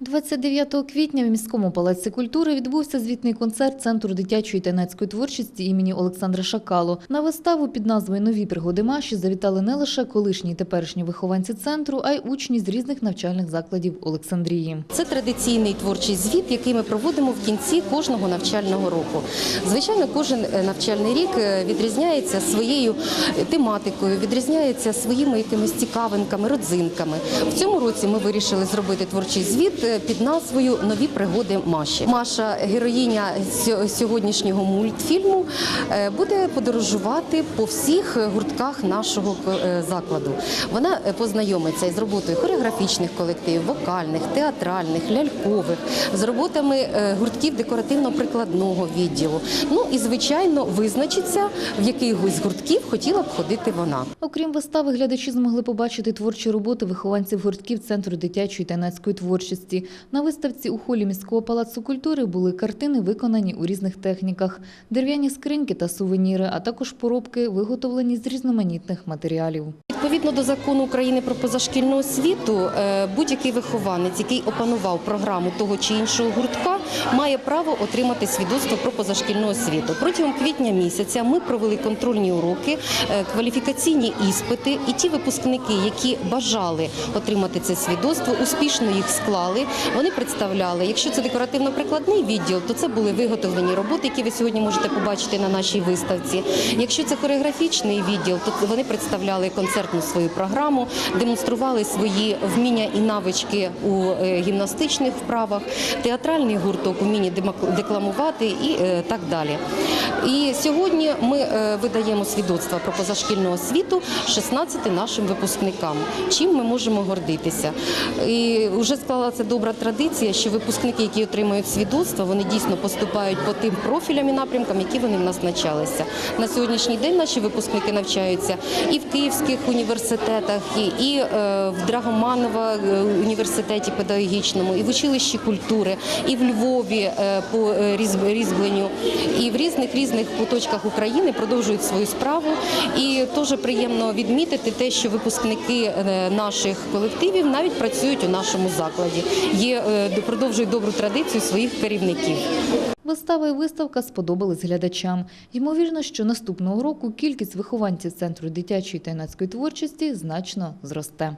29 квітня в міському палаці культури відбувся звітний концерт Центру дитячої та юнацької творчості імені Олександра Шакало. На виставу під назвою Нові пригоди Маші завітали не лише колишні і теперішні вихованці центру, а й учні з різних навчальних закладів Олександрії. Це традиційний творчий звіт, який ми проводимо в кінці кожного навчального року. Звичайно, кожен е, навчальний рік е, відрізняється своєю е, тематикою, відрізняється своїми якимись цікавинками, родзинками. В цьому році ми вирішили зробити творчий звіт під назвою Нові пригоди Маші. Маша, героїня сьогоднішнього мультфільму, е, буде подорожувати по всіх гуртках нашого е, закладу. Вона е, познайомиться із роботою хореографічних колективів, вокальних, театральних, лялькових, з роботами е, гуртків декоративно-прикладного відділу. Ну і звичайно визначиться, в який гуртків хотіла б ходити вона. Окрім вистави, глядачі змогли побачити творчі роботи вихованців гуртків Центру дитячої та юнацької творчості. На виставці у холі міського палацу культури були картини, виконані у різних техніках, дерев'яні скриньки та сувеніри, а також поробки, виготовлені з різноманітних матеріалів. Відповідно до закону України про позашкільну освіту, е, будь-який вихованець, який опанував програму того чи іншого гуртка, має право отримати свідоцтво про позашкільну освіту. Протягом квітня місяця ми провели контрольні уроки, е, кваліфікаційні іспити, і ті випускники, які бажали отримати це свідоцтво, успішно їх склали. Вони представляли, якщо це декоративно-прикладний відділ, то це були виготовлені роботи, які ви сьогодні можете побачити на нашій виставці. Якщо це хореографічний відділ, то вони представляли концертну свою програму, демонстрували свої вміння і навички у е, гімнастичних вправах, театральний гурток уміння декламувати і е, так далі. І сьогодні ми е, видаємо свідоцтва про позашкільну освіту 16 нашим випускникам. Чим ми можемо гордитися? І вже склалася добра традиція, що випускники, які отримують свідоцтва, вони дійсно поступають по тим профілям і напрямкам, які вони в нас навчалися. На сьогоднішній день наші випускники навчаються і в київських університетах, і, і е, в Драгоманова е, університеті педагогічному, і в училищі культури, і в Львові е, по різьбленню, і в різних різних куточках України продовжують свою справу. І дуже приємно відмітити те, що випускники наших колективів навіть працюють у нашому закладі. Є продовжують добру традицію своїх керівників. Вистава і виставка сподобались глядачам. Ймовірно, що наступного року кількість вихованців Центру дитячої та юнацької творчості значно зросте.